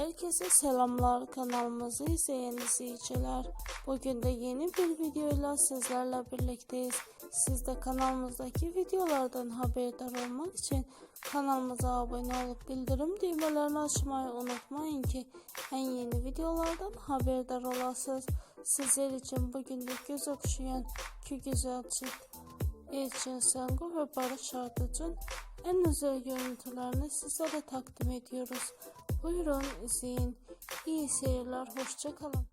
Herkese selamlar kanalımızı izleyen izleyiciler. Bugün de yeni bir videoyla sizlerle birlikteyiz. Siz de kanalımızdaki videolardan haberdar olmak için kanalımıza abone olup bildirim düğmelerini açmayı unutmayın ki en yeni videolardan haberdar olasınız. Sizler için bugün de göz okşayan ki güzel çift Elçin Sengu ve Barış Ardıç'ın en özel görüntülerini sizlere takdim ediyoruz. Buyurun izleyin. İyi seyirler, hoşça kalın.